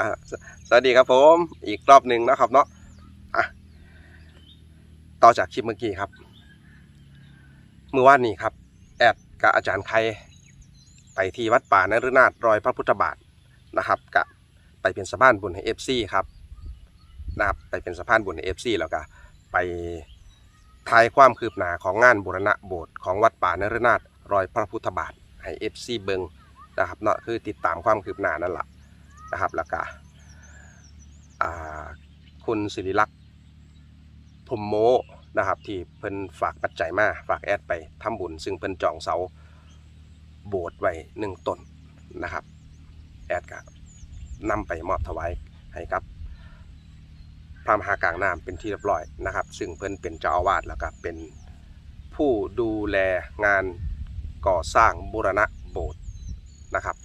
อ่าสวัสดีครับผม อีกรอบหนึ่งนะครับเนาะอะต่อจากคลิปเมื่อกี้ครับเมื่อวานนี้ครับ แอดกับอาจารย์ไครไปที่วัดป่านฤนาถรอยพระพุทธบาทนะครับกะไปเป็นสะพานบุญให้เอฟซีครับนะครับไปเป็นสะพานบุญให้เอฟซีแล้วก็ไปทายความคืบหน้าของงานบูรณะโบสถ์ของวัดป่านฤนาถรอยพระพุทธบาทให้เอฟซีเบิงนะครับเนาะคือติดตามความคืบหน้านั่นแหละ นะครับแล้วก็คุณสิริลักษณ์พรมโมนะครับ ที่เพิ่นฝากปัจจัยมาฝากแอดไปทำบุญ ซึ่งเพิ่นจองเสาโบสถ์ไว้หนึ่งต้นนะครับ แอดก็นำไปมอบถวายให้กับพระมหากลางน้ำเป็นที่เรียบร้อยนะครับ ซึ่งเพิ่นเป็นเจ้าอาวาสแล้วก็เป็นผู้ดูแลงานก่อสร้างบูรณะโบสถ์นะครับ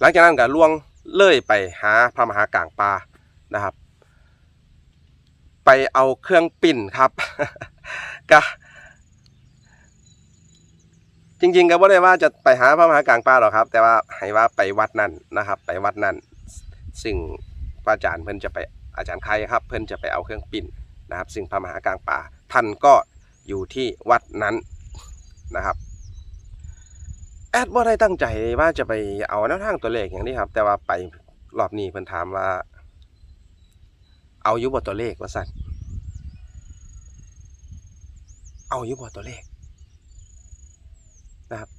หลังจากนั้นก็ล่วง เลื่อยไปหาพระมหากลางปานะครับ ไปเอาเครื่องปิ้นครับก็จริงๆก็บ่ได้ว่าจะไปหาพระมหากลางปาหรอกครับ แต่ว่าให้ว่าไปวัดนั่นนะครับ ไปวัดนั่นซึ่งพระอาจารย์เพิ่นจะไปอาจารย์ใครครับ เพิ่นจะไปเอาเครื่องปิ้นนะครับ ซึ่งพระมหากลางปาท่านก็อยู่ที่วัดนั้นนะครับ แอดบ่ได้ตั้งใจว่าจะไปเอาแนวทางตัวเลขอย่างนี้ครับ แต่ว่าไปรอบนี้เพิ่นถามว่า เอายู่บ่ตัวเลขว่าสั่นเอายู่บ่ตัวเลขนะครับ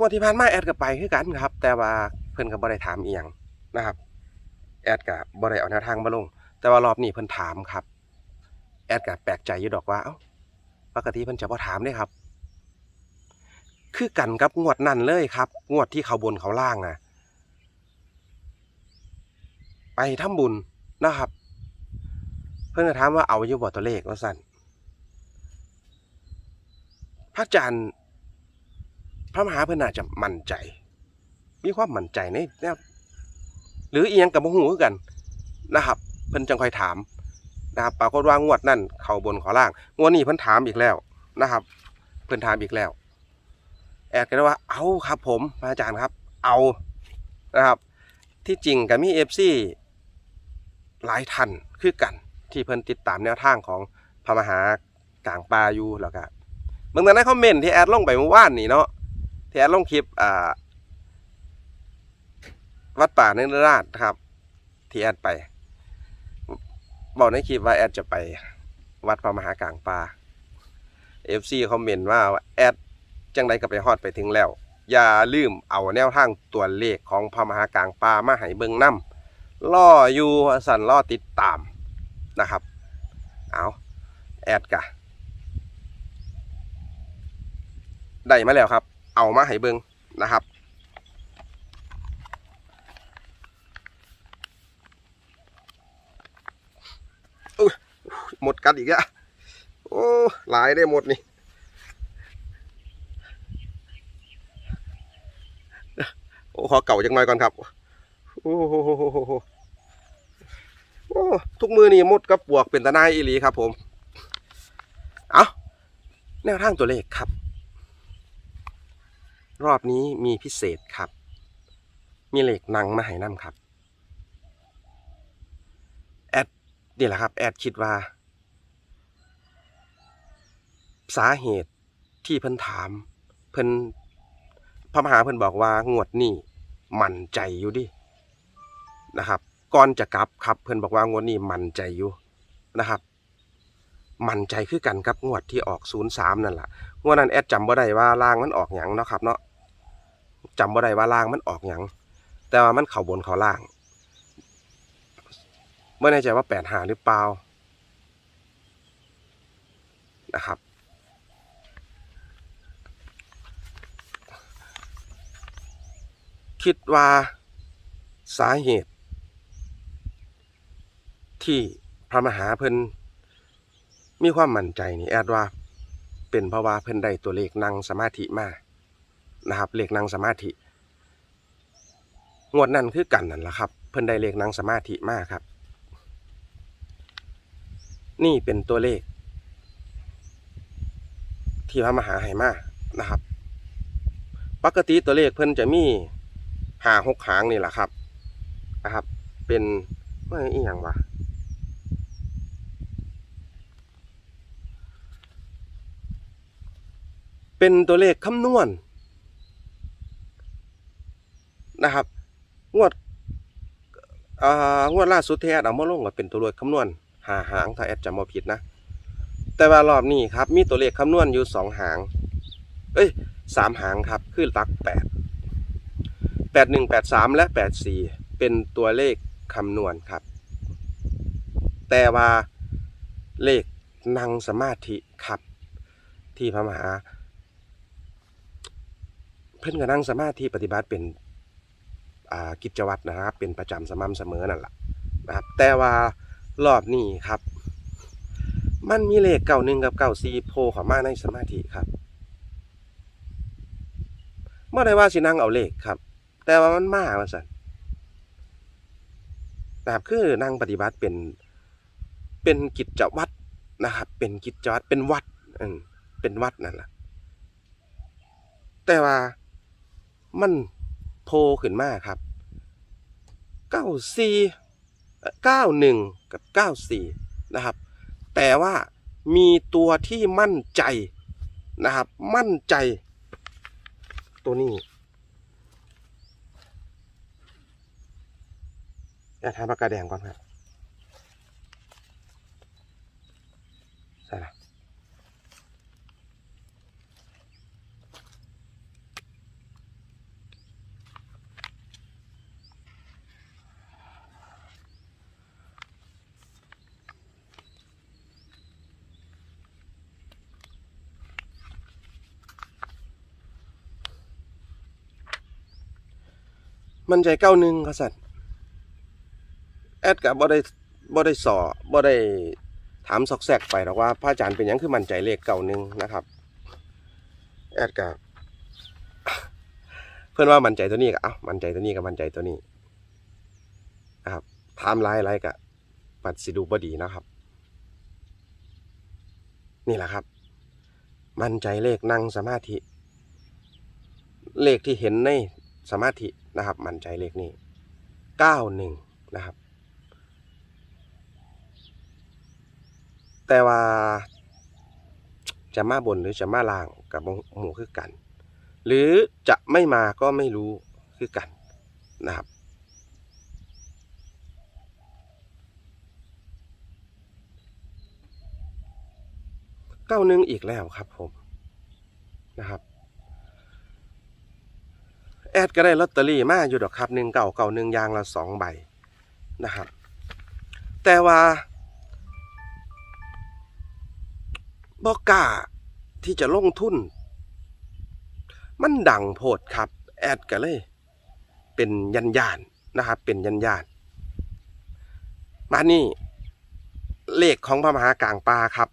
วันที่ผ่านมาแอดก็ไปคือกันครับ แต่ว่าเพิ่นก็บ่ได้ถามอีหยังนะครับ แอดก็บ่ได้เอาแนวทางมาลง แต่ว่ารอบนี้เพิ่นถามครับ แอดก็แปลกใจอยู่ดอกว่าเอ้าปกติเพิ่นจะบ่ถามเด้ครับ คือกันกับงวดนั่นเลยครับ งวดที่เขาบนเขาล่างอะไปทำบุญนะครับ เพื่อนถามว่าเอาอยู่บ่ตัวเลขว่าสั่นพระอาจารย์พระมหาเพื่อนน่าจจะมั่นใจ มีความมั่นใจในแนวหรือเอียงกับมหูกันนะครับ เพิ่นจังคอยถามนะครับปรากฏว่างวดนั่นเขาบนเขาล่าง งวดนี้เพิ่นถามอีกแล้วนะครับ เพิ่นถามอีกแล้ว แอดก็ได้ว่าเอาครับผมอาจารย์ครับ เอานะครับ ที่จริงก็มีเอฟซีหลายท่านคือกัน ที่เพิ่นติดตามแนวทางของพระมหากลางปลาอยู่แล้วก็เมื่อในคอมเมนต์ที่แอดลงไปเมื่อวานนี่เนาะที่แอดลงคลิปอ่าวัดป่าเนรราชครับ ที่แอดไปบอกในคลิปว่าแอดจะไปวัดพระมหากลางปลาเอฟซีคอมเมนต์ว่าแอด จังใดก็ไปฮอดไปถึงแล้ว อย่าลืมเอาแนวทางตัวเลขของพระมหากลางป่ามาให้เบิ่งนํล่ออยู่สั่นล่อติดตามนะครับ เอาแอดกะได้มาแล้วครับ เอามาให้เบิ่งนะครับอุ๊ยหมดกันอีกอะโอ้ หลายได้หมดนี่ โอ้ ขอเก่าจังหน่อยก่อนครับโอ้โหทุกมือนี่มดกับปวกเป็นตาหนายอีหลีครับ ผม เอาแนวทางตัวเลขครับ รอบนี้มีพิเศษครับ มีเหล็กนังมาให้น้ำครับ แอดนี่แหละครับ แอดคิดว่า สาเหตุที่เพิ่นถาม เพิ่นพระมหาเพิ่นบอกว่างวดนี้ มั่นใจอยู่ดินะครับก่อนจะกลับครับเพิ่อนบอกว่างวดนี้มั่นใจอยู่นะครับ มั่นใจคือกันกับงวดที่ออก03นั่นแหละงวดนั้นแอดจำบ่ได้ว่าล่างมันออกหยังเนาะครับเนาะจำบ่ได้ว่าล่างมันออกหยังแต่ว่ามันเข้าบนเข้าล่างไม่แน่ใจว่า8หาหรือเปล่านะครับ คิดว่าสาเหตุ ที่พระมหาเพิ่นมีความมั่นใจนี่แอดว่า เป็นเพราะว่าเพิ่นได้ตัวเลขนั่งสมาธิมานะครับเลขนั่งสมาธิงวดนั้นคือกันนั่นแหละครับ เพิ่นได้เลขนั่งสมาธิมากครับ นี่เป็นตัวเลข ที่พระมหาให้มานะครับ ปกติตัวเลขเพิ่นจะมี หาหกหางนี่แหละครับนะครับ เป็นว่อีหยังวะเป็นตัวเลขคำนวณนะครับ งวดอ่างวดล่าสุดที่แอดเอามาลงก็เป็นตัวเลขคำนวณหาหางถ้าแอดจำม่ผิดนะ แต่ว่ารอบนี้ครับ มีตัวเลขคำนวณอยู่สองหาง เอ้ยสามหางครับ คือหลักแปด แปดหนึ่งแปดสามและแปดสี่เป็นตัวเลขคำนวณครับ แต่ว่าเลขนั่งสมาธิครับ ที่พระมหา เพิ่นก็นั่งสมาธิปฏิบัติเป็นกิจวัตรนะครับ เป็นประจำสม่ำเสมอนั่นแหละนะครับ แต่ว่ารอบนี้ครับ มันมีเลขเก่าหนึ่งกับเก่าซีโผล่เข้ามาในสมาธิครับเมื่อได้ว่าสินั่งเอาเลขครับ แต่ว่ามันมาว่าสันนะครับคือนั่งปฏิบัติเป็นเป็นกิจวัตรนะครับ เป็นกิจวัตรเป็นวัดเป็นวัดนั่นแหละแต่ว่ามันโผล่ขึ้นมาครับเก้าสี่เก้าหนึ่งกับเก้าสี่นะครับ แต่ว่ามีตัวที่มั่นใจนะครับ มั่นใจตัวนี้ อย่าทำปากกาแดงก่อนครับใช่ละมันใจเก้าหนึ่งครับสัตว์ อดกับบ่ได้บ่ได้สอบ่ได้ถามซอกแซกไปหรอกว่าพระอาจารย์เป็นยังคือมั่นใจเลขเก้าหนึ่งนะครับ แอดกับเพื่อนว่ามั่นใจตัวนี้ก็เอ้ามั่นใจตัวนี้กับมั่นใจตัวนี้นะครับถามไลายไรกับปัดสิดูบดีนะครับ นี่แหละครับ มั่นใจเลขนั่งสมาธิ เลขที่เห็นในสมาธินะครับ มั่นใจเลขนี้เก้าหนึ่งนะครับ แต่ว่า จะมาบนหรือจะมาล่างกับหมูคือกัน หรือจะไม่มาก็ไม่รู้คือกันนะครับเก้าหนึ่งอีกแล้วครับผมนะครับแอดก็ได้ลอตเตอรี่มาอยู่ดอกครับหนึ่งเก่าเก่าหนึ่งยางละสองใบนะครับ แต่ว่า บอกล้าที่จะลงทุน มันดังโพดครับ แอดก็เลย เป็นยันยานนะครับ เป็นยันยานมานี่ เลขของพระมหากลางปลาครับ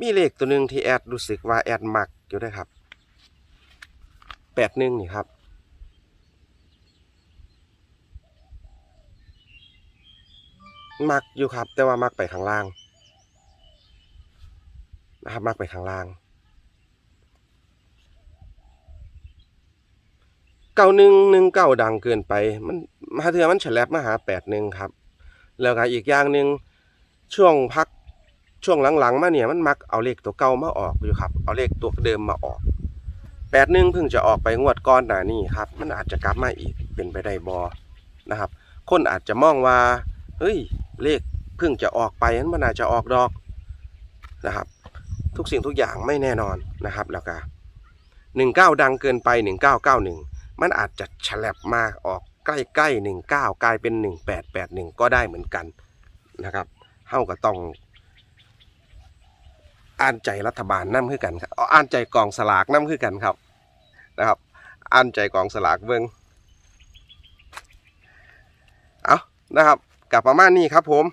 มีเลขตัวหนึ่งที่แอดรู้สึกว่าแอดมักอยู่ด้วยครับแปดหนึ่งนี่ครับมักอยู่ครับ แต่ว่ามักไปข้างล่าง นะครับมักไปข้างล่างเก้าหนึ่งหนึ่งเก้าดังเกินไป มันมาเถือมันฉลับมาหาแปดหนึ่งครับ แล้วก็อีกอย่างหนึ่งช่วงพักช่วงหลังๆมาเนี่ยมันมักเอาเลขตัวเก่ามาออกอยู่ครับ เอาเลขตัวเดิมมาออกแปดหนึ่งเพิ่งจะออกไปงวดก้อนหน้านี้ครับ มันอาจจะกลับมาอีกเป็นไปได้บอนะครับ คนอาจจะมองว่าเฮ้ยเลขเพิ่งจะออกไปนั้นมันอาจจะออกดอกนะครับ ทุกสิ่งทุกอย่างไม่แน่นอนนะครับแล้วก็หนึ่งเก้าดังเกินไปหนึ่งเก้าเก้าหนึ่งมันอาจจะฉลับมาออกใกล้ๆหนึ่งเก้ากลายเป็นหนึ่งแปดแปดหนึ่งก็ได้เหมือนกันนะครับเท่ากับต้องอ่านใจรัฐบาลนั่คือกันครับอ่านใจกองสลากนั่คือกันครับนะครับอ่านใจกองสลากเบิ้งเอานะครับกับประมาณนี้ครับผม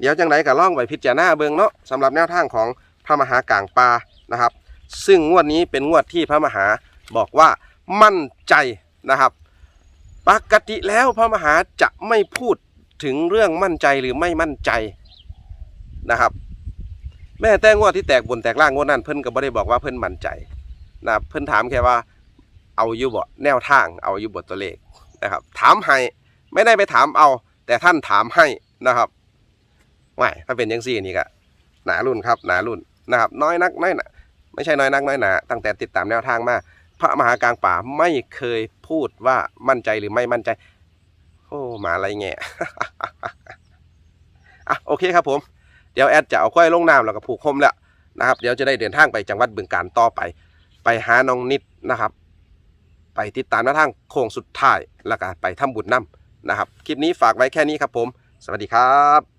เดี๋ยวจังไรก็ล่องไปพิจารณาเบิ้งเนาะสำหรับแนวทางของ ระมหากลางปลานะครับ ซึ่งงวดนี้เป็นงวดที่พระมหาบอกว่ามั่นใจนะครับปกติแล้วพระมหาจะไม่พูดถึงเรื่องมั่นใจหรือไม่มั่นใจนะครับ แม่แต่งวดที่แตกบนแตกล่างงวดนั้นเพิ่นก็บ่ได้บอกว่าเพิ่นมั่นใจนะเพิ่นถามแค่ว่าเอาอยู่บ่แนวทางเอาอยู่บ่ตัวเลขนะครับ ถามให้ไม่ได้ไปถามเอา แต่ท่านถามให้นะครับไม่ถ้าเป็นยังซี่นี่ก็หนารุ่นครับหนารุ่น นะครับน้อยนักน้อยหนาไม่ใช่น้อยนักน้อยหนาตั้งแต่ติดตามแนวทางมาพระมหากลางป่าไม่เคยพูดว่ามั่นใจหรือไม่มั่นใจ โอ้มาอะไรแง่อะโอเคครับผม เดี๋ยวแอดจะเอาควายลงน้ำแล้วก็ผูกคมแล้วนะครับ เดี๋ยวจะได้เดินทางไปจังหวัดบึงการต่อไป ไปหาน้องนิดนะครับ ไปติดตามแนวทางโค้งสุดท้ายแล้วก็ไปทำบุญน้ำนะครับ คลิปนี้ฝากไว้แค่นี้ครับผม สวัสดีครับ